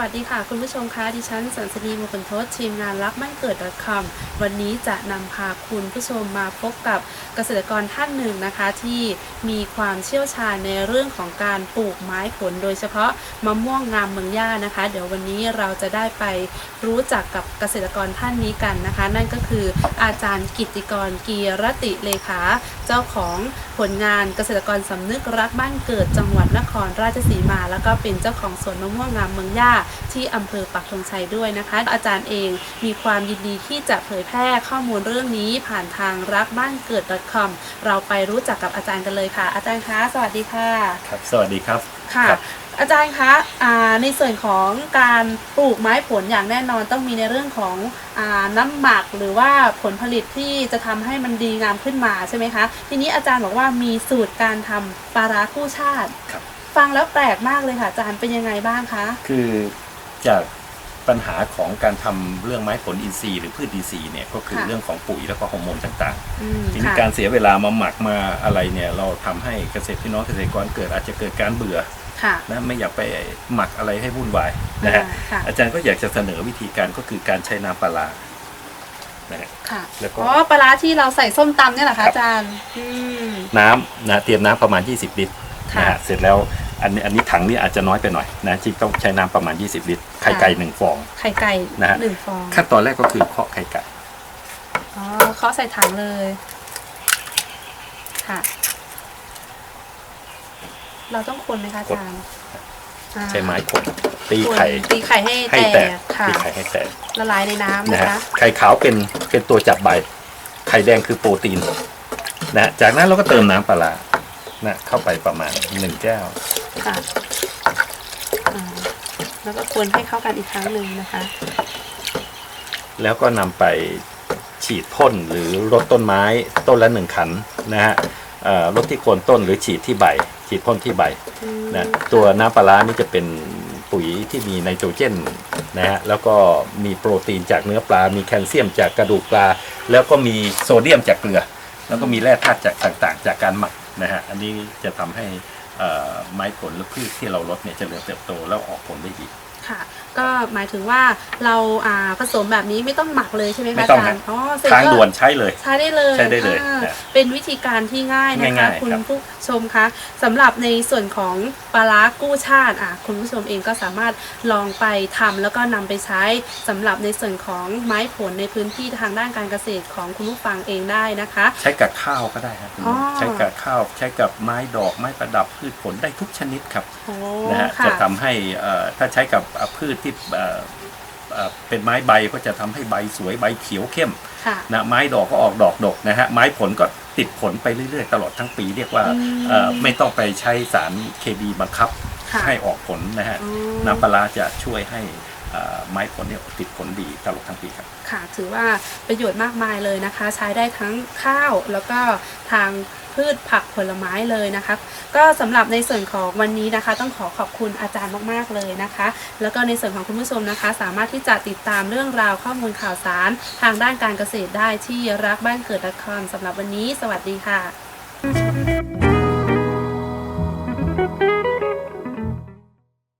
วัสดีค่ะ คุณผู้ชมคะดิฉันสันสนีมงคลทศทีมงานรักมั่นเกิด .com วันนี้จะนำพาคุณผู้ชมมาพบกับเกษตรกรท่านหนึ่งนะคะ ที่มีความเชี่ยวชาญในเรื่องของการปลูกไม้ผล โดยเฉพาะมะม่วงงามเมืองย่านะคะ เดี๋ยววันนี้เราจะได้ไปรู้จักกับเกษตรกรท่านนี้กันนะคะ นั่นก็คืออาจารย์กิตติกรกีรติเลขาเจ้าของผลงานเกษตรกรสำนึกรักบ้านเกิดจังหวัดนครราชสีมา แล้วก็เป็นเจ้าของสวนมะม่วงงามเมืองย่าที่อำเภอปักธงชัยด้วยนะคะ อาจารย์เองมีความยินดีที่จะเผยแพร่ข้อมูลเรื่องนี้ผ่านทางรักบ้านเกิด .com เราไปรู้จักกับอาจารย์กันเลยค่ะ อาจารย์คะสวัสดีค่ะครับสวัสดีครับค่ะครับอาจารย์คะอ่าในส่วนของการปลูกไม้ผลอย่างแน่นอนต้องมีในเรื่องของอาน้ำหมักหรือว่าผลผลิตที่จะทำให้มันดีงามขึ้นมาใช่ไหมคะ ทีนี้อาจารย์บอกว่ามีสูตรการทำปลาร้าคู่ชาติครับฟังแล้วแปลกมากเลยค่ะอาจารย์เป็นยังไงบ้างคะ คือ จากปัญหาของการทำเรื่องไม้ผลอินทรีย์หรือพืชอินทรีย์เนี่ยก็คือค่ะเรื่องของปุ๋ยแล้วก็ฮอร์โมนต่างอืมๆทีนี้ค่ะ การเสียเวลามาหมักมาอะไรเนี่ยเราทำให้เกษตรพี่น้องเกษตรกรเกิดอาจจะเกิดการเบื่อค่ะนะไม่อยากไปหมักอะไรให้วุ่นวายนะฮะอ่าค่ะอาจารย์ก็อยากจะเสนอวิธีการก็คือการใช้น้ำปลาร้านะฮะ ค่ะแล้วก็ อ๋อปลาร้าที่เราใส่ส้มตำเนี่ยเหรอครัคะบอาจารย์ อืม น้ำนะเตรียมน้ำประมาณ 20 ลิตรค่ะ นะฮะเสร็จแล้ว อันนี้อันนี้ถังนี้อาจจะน้อยไปหน่อยนะจริงต้องใช้น้ำประมาณ 20 ลิตรไข่ไก่หนึ่งฟอง ไข่ไก่นะฮะ หนึ่งฟองขั้นตอนแรกก็คือเคาะไข่ไก่อ๋อเขาใส่ถังเลยค่ะ เราต้องคนไหมคะอาจารย์อ่าใช้ไม้คนตีคนไข่ตีไข่ให้ให้แตแตกกค่ะตีไข่ให้แตกละลายในน้ำนะนะฮะคะไข่ขาวเป็นเป็นตัวจับใบ ไข่แดงคือโปรตีนนะฮะจากนั้นเราก็เติมน้ำปลาร้านะเข้าไปประมาณหนึ่งแก้ว ค่ะอ่าแล้วก็คนให้เข้ากันอีกครั้งหนึ่งนะคะ แล้วก็นำไปฉีดพ่นหรือรดต้นไม้ต้นละหนึ่งขันนะฮะเอ่อรดที่โคนต้นหรือฉีดที่ใบ ฉีดพ่นที่ใบอืมนะตัวน้ำปลาร้านี่จะเป็นปุ๋ยที่มีไนโตรเจนนะฮะแล้วก็มีโปรตีนจากเนื้อปลา มีแคลเซียมจากกระดูกปลา แล้วก็มีโซเดียมจากเกลือ แล้วก็มีแร่ธาตุจากต่างๆ จากการหมักนะฮะอันนี้จะทำให้เอ่อ ไม้ผลหรือพืชที่เราลดเนี่ยเจริญเติบโตแล้วออกผลได้ดี ค่ะ ก็หมายถึงว่าเราอ่าผสมแบบนี้ไม่ต้องหมักเลยใช่ไหมไม่คะต้อาองจารย์ฮะ อ๋อเสร็จทางก็ ด่วนใช้เลย ใช้ได้เลยใช้ได้เลยอ่านะเป็นวิธีการที่ง่ายนะคะ ง่ายๆคุณครับผู้ชมคะสำหรับในส่วนของปลาร้ากู้ชาติอะคุณผู้ชมเองก็สามารถลองไปทำแล้วก็นำไปใช้สำหรับในส่วนของไม้ผลในพื้นที่ทางด้านการเกษตรของคุณผู้ฟังเองได้นะคะ ใช้กับข้าวก็ได้ครับอ๋อ ใช้กับข้าวใช้กับไม้ดอกไม้ประดับพืชผลได้ทุกชนิดครับโอ้นะฮะค่ะจะทำให้เอ่อถ้าใช้กับเอ่อพืชที่เอ่อเอ่อเป็นไม้ใบก็จะทำให้ใบสวยใบเขียวเข้มค่ะนะไม้ดอกก็ออกดอกดกนะฮะไม้ผลก็ติดผลไปเรื่อยๆ ตลอดทั้งปีเรียกว่าอืมเอ่อไม่ต้องไปใช้สารเคมีบังคับค่ะให้ออกผลนะฮะอ๋อน้ำปลาร้าจะช่วยให้เอ่อไม้ผลเนี่ยติดผลดีตลอดทั้งปีครับ ค่ะ ถือว่าประโยชน์มากมายเลยนะคะ ใช้ได้ทั้งข้าวแล้วก็ทาง พืชผักผลไม้เลยนะคะ ก็สำหรับในส่วนของวันนี้นะคะ ต้องขอขอบคุณอาจารย์มากๆเลยนะคะ แล้วก็ในส่วนของคุณผู้ชมนะคะ สามารถที่จะติดตามเรื่องราวข้อมูลข่าวสาร ทางด้านการเกษตรได้ที่รักบ้านเกิดละครสำหรับวันนี้ สวัสดีค่ะ